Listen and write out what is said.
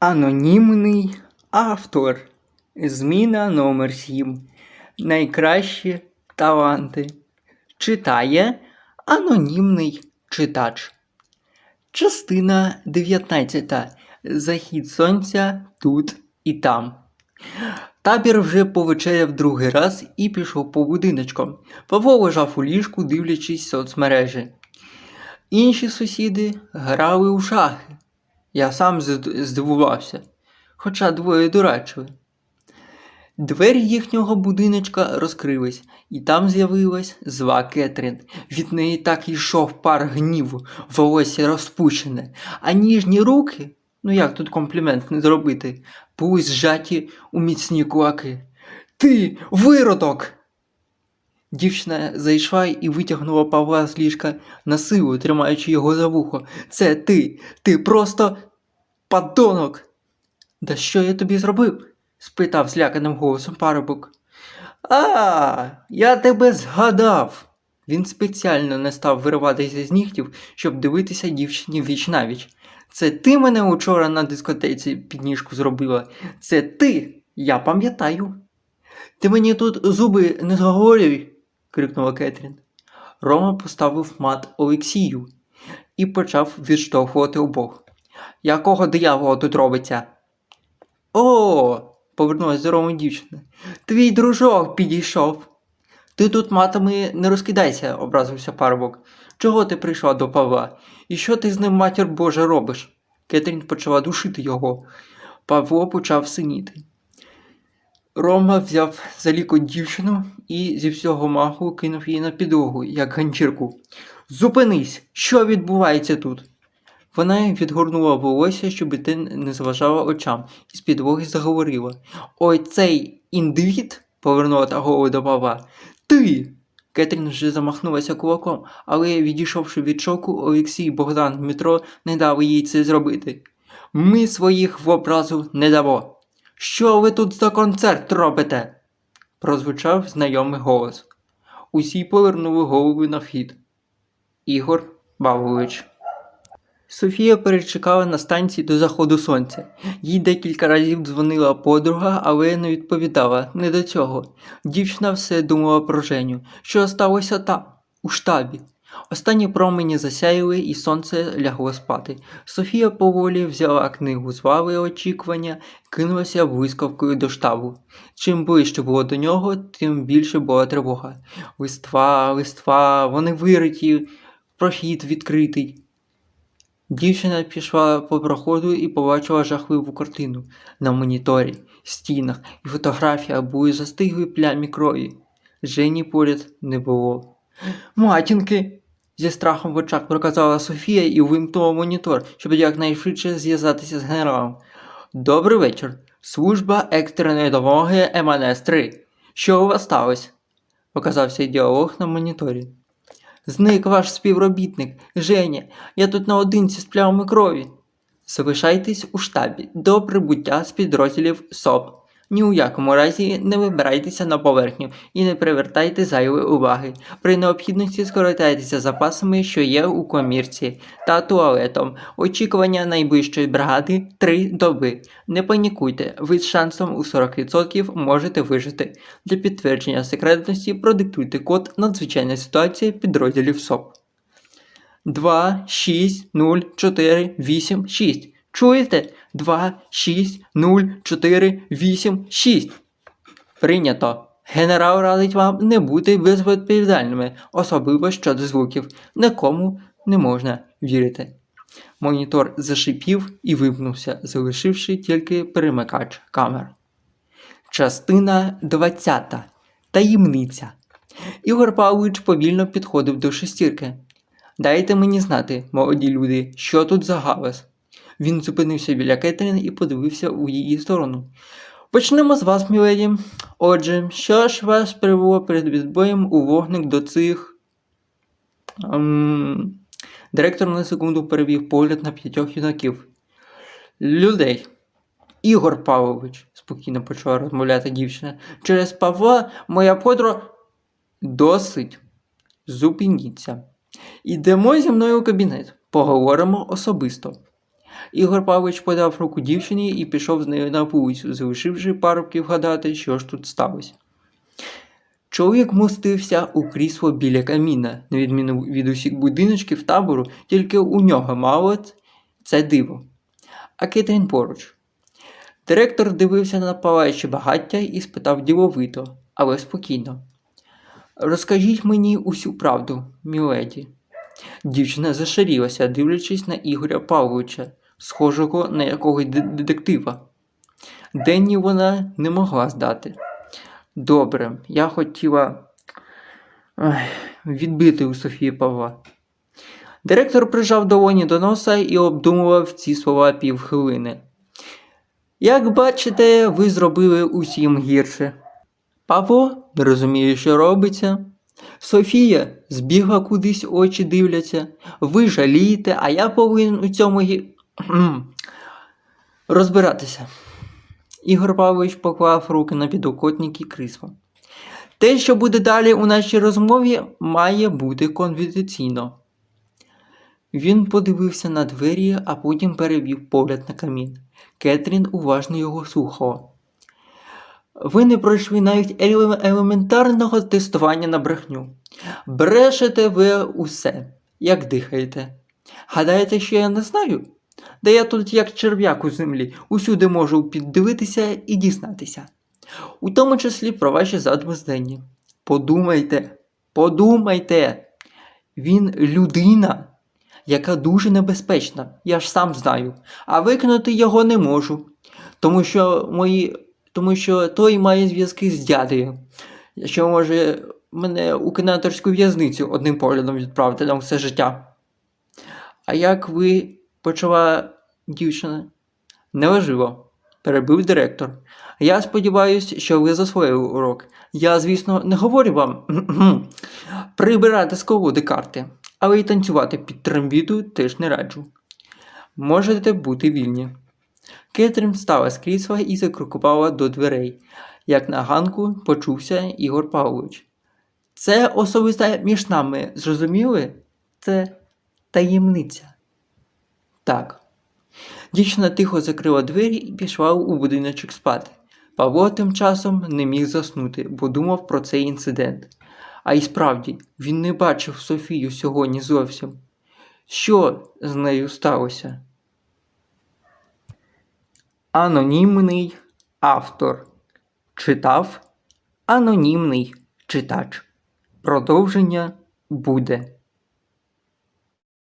Анонімний автор. Зміна номер 7. Найкращі таланти. Читає анонімний читач. Частина 19. Захід сонця тут і там. Табір вже повечеряв другий раз і пішов по будиночкам. Павло лежав у ліжку, дивлячись соцмережі. Інші сусіди грали у шахи. Я сам здивувався, хоча двоє дурачили. Двері їхнього будиночка розкрились, і там з'явилась зла Кетрін. Від неї так йшов пар гніву, волосся розпущене, а ніжні руки, ну як тут комплімент не зробити, були зжаті у міцні кулаки. Ти виродок! Дівчина зайшла і витягнула Павла з ліжка на силу, тримаючи його за вухо. Це ти, ти просто падонок. Да що я тобі зробив? спитав зляканим голосом парубок. А, я тебе згадав. Він спеціально не став вириватися з нігтів, щоб дивитися дівчині віч навіч. Це ти мене учора на дискотеці підніжку зробила. Це ти, я пам'ятаю. Ти мені тут зуби не заговорюй, крикнула Кетрін. Рома поставив мат Олексію і почав відштовхувати обох. Якого диявола тут робиться? О, повернулася до Роми дівчина. Твій дружок підійшов. Ти тут матами не розкидайся, образився парубок. Чого ти прийшла до Павла? І що ти з ним, матір Божа, робиш? Кетрін почала душити його. Павло почав синіти. Рома взяв за лікоть дівчину і зі всього маху кинув її на підлогу, як ганчірку. Зупинись! Що відбувається тут? Вона відгорнула волосся, щоб ти не заважала очам, і з підлоги заговорила. Ой, цей індивід, повернула та голову до Павла. Ти. Кетрін вже замахнулася кулаком, але, відійшовши від шоку, Олексій Богдан Дмитро не дали їй це зробити. Ми своїх в образу не дамо. Що ви тут за концерт робите? прозвучав знайомий голос. Усі повернули голови на вхід. Ігор Павлович. Софія перечекала на станції до заходу сонця. Їй декілька разів дзвонила подруга, але не відповідала не до цього. Дівчина все думала про Женю, що сталося там, у штабі. Останні промені засяяли, і сонце лягло спати. Софія поволі взяла книгу з лави очікування кинулася блискавкою до штабу. Чим ближче було до нього, тим більше була тривога. Листва, листва, вони вириті, прохід відкритий. Дівчина пішла по проходу і побачила жахливу картину на моніторі, стінах і фотографія були застиглі плямі крові. Жені поряд не було. Матінки! зі страхом в очах проказала Софія і вимкнула монітор, щоб якнайшвидше зв'язатися з генералом. Добрий вечір. Служба екстреної допомоги МНС 3. Що у вас сталося? показався діалог на моніторі. Зник ваш співробітник, Женя, я тут наодинці з плямами крові. Залишайтесь у штабі до прибуття з підрозділів СОП. Ні у якому разі не вибирайтеся на поверхню і не привертайте зайвої уваги. При необхідності скористайтеся запасами, що є у комірці, та туалетом. Очікування найближчої бригади 3 доби. Не панікуйте, ви з шансом у 40% можете вижити. Для підтвердження секретності продиктуйте код надзвичайна ситуація підрозділів СОП. 2, 6, 0, 4, 8, 6. Чуєте? 2, 6, 0, 4, 8, 6. Прийнято. Генерал радить вам не бути безвідповідальними, особливо щодо звуків. Нікому не можна вірити. Монітор зашипів і вимкнувся, залишивши тільки перемикач камер. Частина 20. Таємниця. Ігор Павлович повільно підходив до шестірки. Дайте мені знати, молоді люди, що тут за галас. Він зупинився біля Кетрін і подивився у її сторону. Почнемо з вас, міледі. Отже, що ж вас привело перед відбоєм у вогник до цих. Ем... Директор на секунду перевів погляд на п'ятьох юнаків. Людей. Ігор Павлович, спокійно почала розмовляти дівчина. Через Павла моя подруга. Досить. Зупиніться. Ідемо зі мною у кабінет. Поговоримо особисто. Ігор Павлович подав руку дівчині і пішов з нею на вулицю, залишивши парубків гадати, що ж тут сталося. Чоловік мостився у крісло біля каміна, на відміну від усіх будиночків табору, тільки у нього мало це диво. А Кетрін поруч. Директор дивився на палаюче багаття і спитав діловито, але спокійно. Розкажіть мені усю правду, міледі. Дівчина зашарілася, дивлячись на Ігоря Павловича, схожого на якогось детектива. Денні вона не могла здати. Добре, я хотіла відбити у Софії Павла. Директор прижав долоні до носа і обдумував ці слова півхвилини. Як бачите, ви зробили усім гірше. Павло не розуміє, що робиться. Софія збігла кудись, очі дивляться. Ви жалієте, а я повинен у цьому. Розбиратися. Ігор Павлович поклав руки на підокотники крісла. Те, що буде далі у нашій розмові, має бути конфіденційно. Він подивився на двері, а потім перевів погляд на камін. Кетрін уважно його слухала. Ви не пройшли навіть елементарного тестування на брехню. Брешете ви усе, як дихаєте. Гадаєте, що я не знаю? Де я тут як черв'як у землі, усюди можу піддивитися і дізнатися. У тому числі про ваші задуми зденні. Подумайте, подумайте. Він людина, яка дуже небезпечна, я ж сам знаю, а викинути його не можу, тому що мої. Тому що той має зв'язки з дядею, що може мене у кенаторську в'язницю одним поглядом відправити на все життя. А як ви почала дівчина? Неважливо, перебив директор. Я сподіваюся, що ви засвоїли урок. Я, звісно, не говорю вам прибирати з колоди карти, але й танцювати під трембіту теж не раджу. Можете бути вільні. Кетрін встала з крісла і закрокувала до дверей. Як на ганку почувся Ігор Павлович. Це особисто між нами, зрозуміли? Це таємниця. Так. Дівчина тихо закрила двері і пішла у будиночок спати. Павло тим часом не міг заснути, бо думав про цей інцидент. А й справді, він не бачив Софію сьогодні зовсім. Що з нею сталося? Анонімний автор читав анонімний читач. Продовження буде.